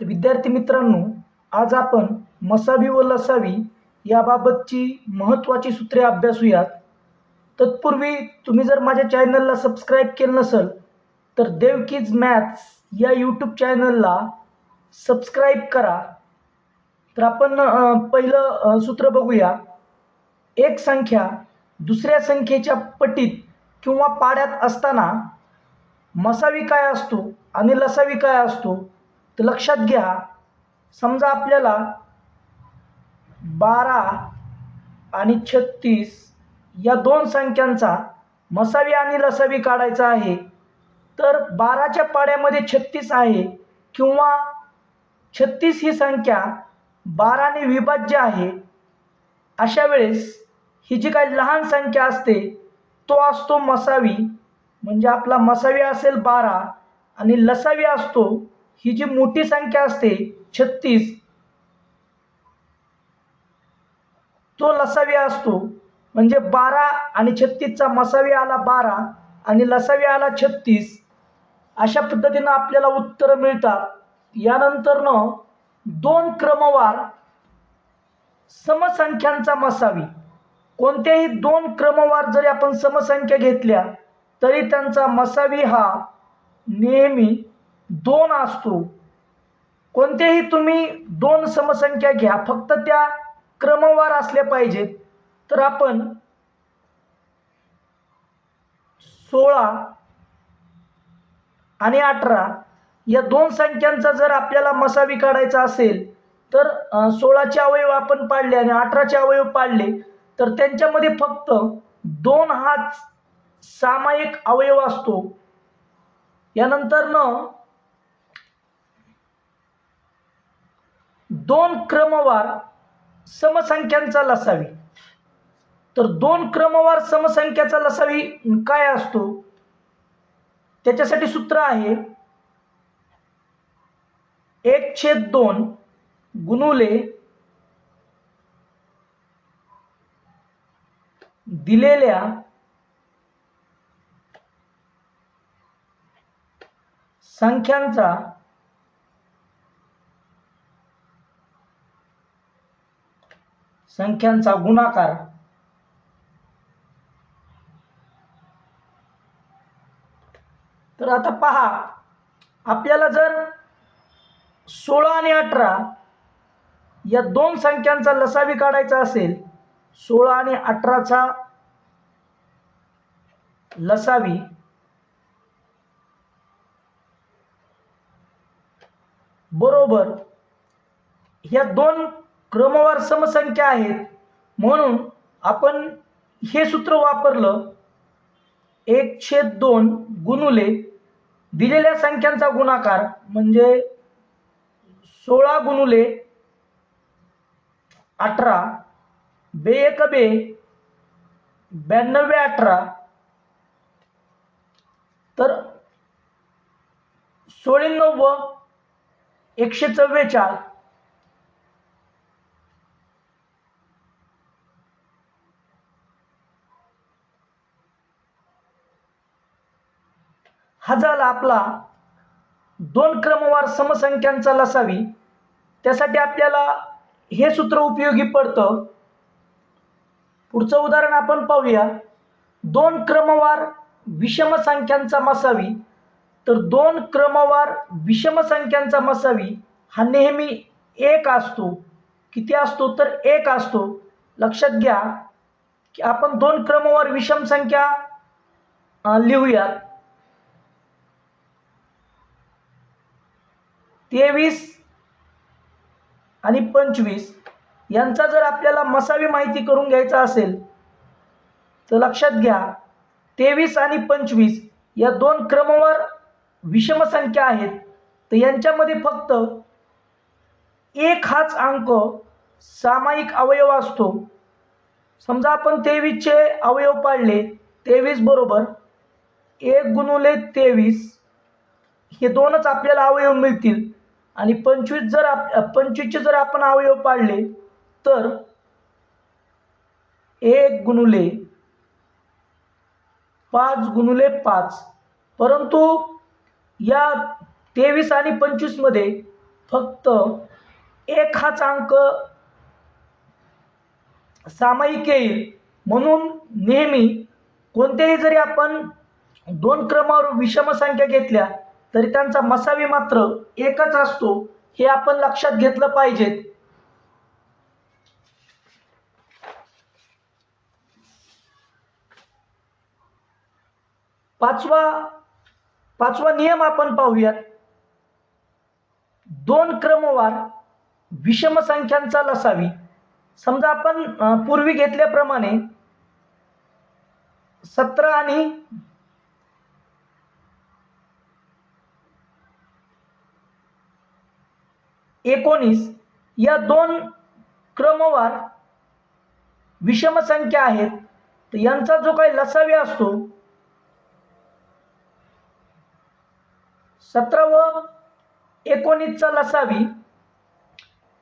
तर विद्यार्थी मित्रांनो आज आपण मसावी व लसावी याबाबतची महत्त्वाची सूत्रे अभ्यासूयात तत्पूर्वी तुम्ही जर माझ्या चॅनलला सबस्क्राईब केलं नसेल तर देवकीज मॅथ्स या यूट्यूब चॅनलला सबस्क्राईब करा. तर आपण पहिलं सूत्र बघूया. एक संख्या दुसऱ्या संख्येच्या पटीत किंवा पाड्यात असताना मसावी काय असतो आणि लसावी काय असतो? तर लक्षात घ्या समजा आपल्याला बारा आणि छत्तीस या दोन संख्यांचा मसावी आणि लसावी काढायचा आहे तर बाराच्या पाड्यामध्ये छत्तीस आहे किंवा छत्तीस ही संख्या बाराने विभाज्य आहे अशा वेळेस ही जी काही लहान संख्या असते तो असतो मसावी. म्हणजे आपला मसावी असेल बारा आणि लसावी असतो ही जी मोठी संख्या असते छत्तीस तो लसावी असतो. म्हणजे बारा आणि छत्तीसचा मसावी आला बारा आणि लसावी आला छत्तीस. अशा पद्धतीनं आपल्याला उत्तरं मिळतात. यानंतरनं दोन क्रमवार समसंख्यांचा मसावी. कोणत्याही दोन क्रमवार जरी आपण समसंख्या घेतल्या तरी त्यांचा मसावी हा नेहमी दोन असतो. कोणतेही तुम्ही दोन समसंख्या घ्या फक्त त्या क्रमवार असल्या पाहिजेत. तर आपण सोळा आणि अठरा या दोन संख्यांचा जर आपल्याला मसावी काढायचा असेल तर सोळाचे अवयव आपण पाडले आणि अठराचे अवयव पाडले तर त्यांच्यामध्ये फक्त दोन हाच सामायिक अवयव असतो. यानंतर न दोन क्रमवार समसंख्यांचा लसावी. तर दोन क्रमवार समसंख्याचा लसावी काय असतो? त्याच्यासाठी सूत्र आहे एक छेद दोन गुणुले दिलेल्या संख्यांचा संख्यांचा गुणाकार. तर आता पहा आपल्याला जर सोळा आणि अठरा या दोन संख्यांचा लसावी काढायचा असेल सोळा आणि अठराचा लसावी बरोबर या दोन क्रमवार समसंख्या आहेत. म्हणून आपण हे सूत्र वापरलं. एक छेद दोन गुणुले दिलेल्या संख्यांचा गुणाकार म्हणजे सोळा गुणुले अठरा बे एक बे ब्याण्णवे अठरा. तर सोळीनव्व एकशे चव्वेचाळ हा झाला आपला दोन क्रमवार समसंख्यांचा लसावी. त्यासाठी आपल्याला हे सूत्र उपयोगी पडतं. पुढचं उदाहरण आपण पाहूया. दोन क्रमवार विषम संख्यांचा मसावी. तर दोन क्रमवार विषम संख्यांचा मसावी हा नेहमी एक असतो. किती असतो? तर एक असतो. लक्षात घ्या की आपण दोन क्रमवार विषम संख्या लिहूयात. तेवीस आणि पंचवीस यांचा जर आपल्याला मसावी माहिती करून घ्यायचा असेल तर लक्षात घ्या तेवीस आणि पंचवीस या दोन क्रमवार विषम संख्या आहेत. तर यांच्यामध्ये फक्त एक हाच अंक सामायिक अवयव असतो. समजा आपण तेवीसचे अवयव पाडले तेवीस बरोबर एक गुणुले तेवीस हे दोनच आपल्याला अवयव मिळतील. आणि पंचवीस जर आप पंचवीसचे जर आपण अवयव पाडले तर एक गुणुले पाच गुणुले पाच. परंतु या तेवीस आणि पंचवीसमध्ये फक्त एक हाच अंक सामायिक येईल. म्हणून नेहमी कोणत्याही जरी आपण दोन क्रमावर विषम संख्या घेतल्या तरी त्यांचा मसावी मात्र एकच असतो हे आपण लक्षात घेतलं पाहिजेत पाचवा पाचवा नियम आपण पाहूयात. दोन क्रमवार विषम संख्यांचा लसावी समजा आपण पूर्वी घेतल्याप्रमाणे सतरा आणि एकोणीस या दोन क्रमवार विषम संख्या आहेत. तर यांचा जो काही लसावी असतो सतरा व एकोणीसचा लसावी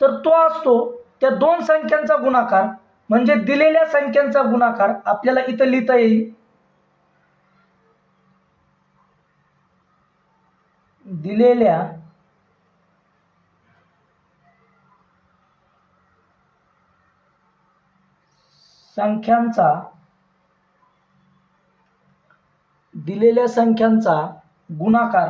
तर तो असतो त्या दोन संख्यांचा गुणाकार म्हणजे दिलेल्या संख्यांचा गुणाकार आपल्याला इथं लिहिता येईल. दिलेल्या संख्यांचा दिलेल्या संख्यांचा गुणाकार.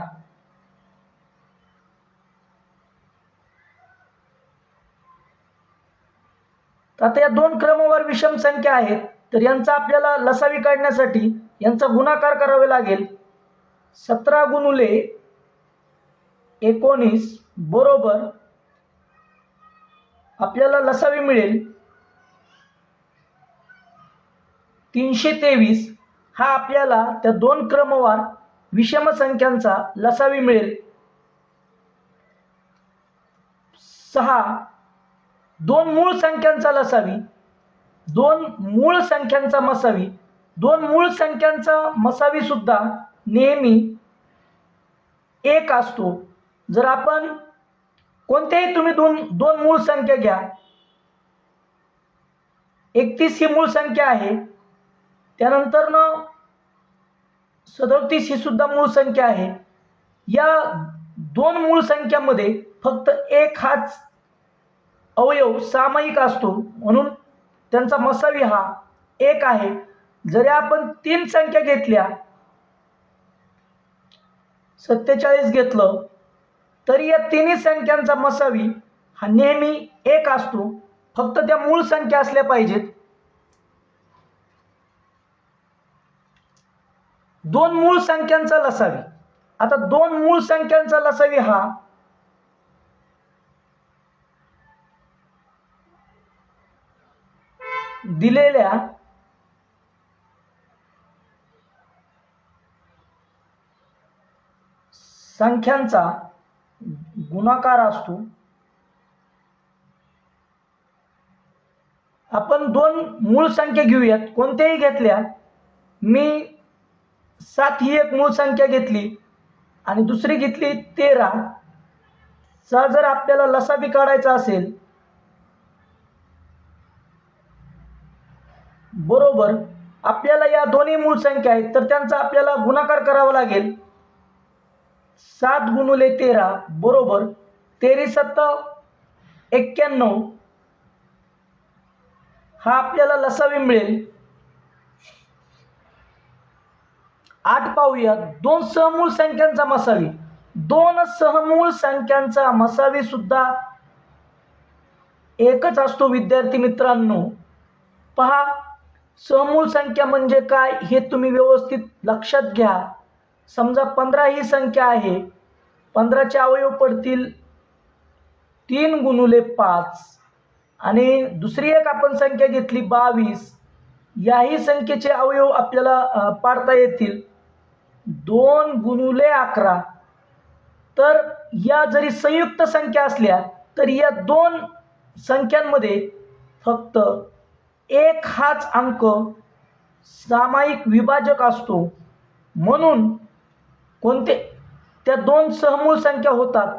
आता या दोन क्रमवार विषम संख्या आहेत तर यांचा आपल्याला लसावी काढण्यासाठी यांचा गुणाकार करावे लागेल. सतरा गुणुले एकोणीस बरोबर आपल्याला लसावी मिळेल. तीनशे तेवीस हा आपल्याला त्या दोन क्रमवार विषम संख्यांचा लसावी मिळेल. सहा दोन मूळ संख्यांचा लसावी दोन मूळ संख्यांचा मसावी दोन मूळ संख्यांचा मसावी सुद्धा नेहमी एक असतो. जर आपण कोणत्याही तुम्ही दोन दोन मूळ संख्या घ्या एकतीस ही मूळ संख्या आहे त्यानंतर न सदोतीस ही सुद्धा मूळ संख्या आहे. या दोन मूळ संख्यामध्ये फक्त एक हाच अवयव सामायिक असतो. म्हणून त्यांचा मसावी हा एक आहे. जरी आपण तीन संख्या घेतल्या सत्तेचाळीस घेतलं तरी या तिन्ही संख्यांचा मसावी हा नेहमी एक असतो. फक्त त्या मूळ संख्या असल्या पाहिजेत. दोन मूळ संख्यांचा लसावी. आता दोन मूळ संख्यांचा लसावी हा दिलेल्या संख्यांचा गुणाकार असतो. आपण दोन मूळ संख्या घेऊयात. कोणत्याही घेतल्या मी सात ही एक मूळ संख्या घेतली. आणि दुसरी घेतली तेरा. चा जर आपल्याला लसाबी काढायचा असेल बरोबर आपल्याला या दोन्ही मूळ संख्या आहेत तर त्यांचा आपल्याला गुणाकार करावा लागेल. सात गुणुले तेरा बरोबर. तेरी सत्त एक्क्याण्णव. हा आपल्याला लसावी मिळेल. आठ पाहूया. दोन सहमूळ संख्यांचा मसावी. दोन सहमूळ संख्यांचा मसावी सुद्धा एकच असतो विद्यार्थी मित्रांनो. पहा सहमूळ संख्या म्हणजे काय हे तुम्ही व्यवस्थित लक्षात घ्या. समजा पंधरा ही संख्या आहे. पंधराचे अवयव पडतील तीन गुणुले पाच. आणि दुसरी एक आपण संख्या घेतली बावीस. याही संख्येचे अवयव आपल्याला पाडता येतील. दोन गुणुले अकरा. तर या जरी संयुक्त संख्या असल्या तरी या दोन संख्यांमध्ये फक्त एक हाच अंक सामायिक विभाजक असतो. म्हणून कोणते? त्या दोन सहमूळ संख्या होतात.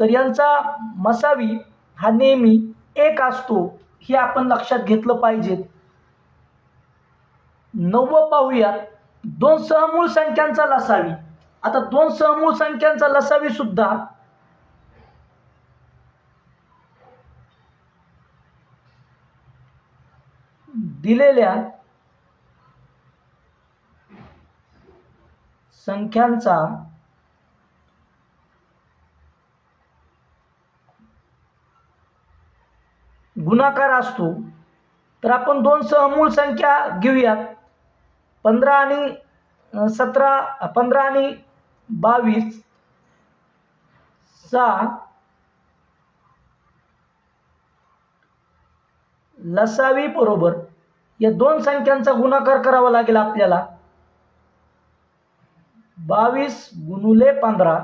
तर यांचा मसावी हा नेहमी एक असतो हे आपण लक्षात घेतलं पाहिजे नववं पाहूयात. दोन सहमूळ संख्यांचा लसावी. आता दोन सहमूळ संख्यांचा लसावी सुद्धा दिलेल्या संख्यांचा गुणाकार असतो. तर आपण दोन सहमूळ संख्या घेऊयात. पंधरा आणि सतरा पंधरा आणि बावीस चा लसावी बरोबर या दोन संख्यांचा गुणाकार करावा लागेल आपल्याला. बावीस गुणुले पंधरा.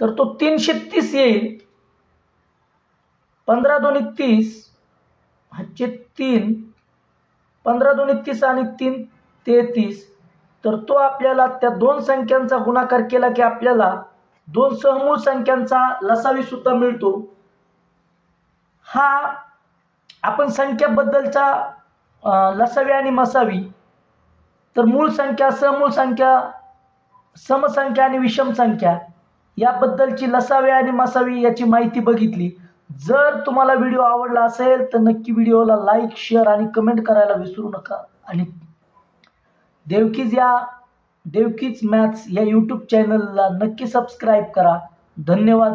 तर तो तीनशे तीस येईल. पंधरा दोन्ही तीस हाचे तीन पंधरा दोन तीस आणि तीन तेहतीस. तर तो आपल्याला त्या दोन संख्यांचा गुणाकार केला की आपल्याला दोन सहमूळ संख्यांचा लसावी सुद्धा मिळतो. हा आपण संख्याबद्दलचा लसावी आणि मसावी. तर मूळ संख्या समूळ संख्या समसंख्या आणि विषम संख्या याबद्दलची लसावी आणि मसावी याची माहिती बघितली. जर तुम्हाला व्हिडिओ आवडला असेल तर नक्की व्हिडिओला लाईक शेअर आणि कमेंट करायला विसरू नका. आणि देवकीज या देवकीज मॅथ्स या यूट्यूब चॅनलला नक्की सबस्क्राईब करा. धन्यवाद.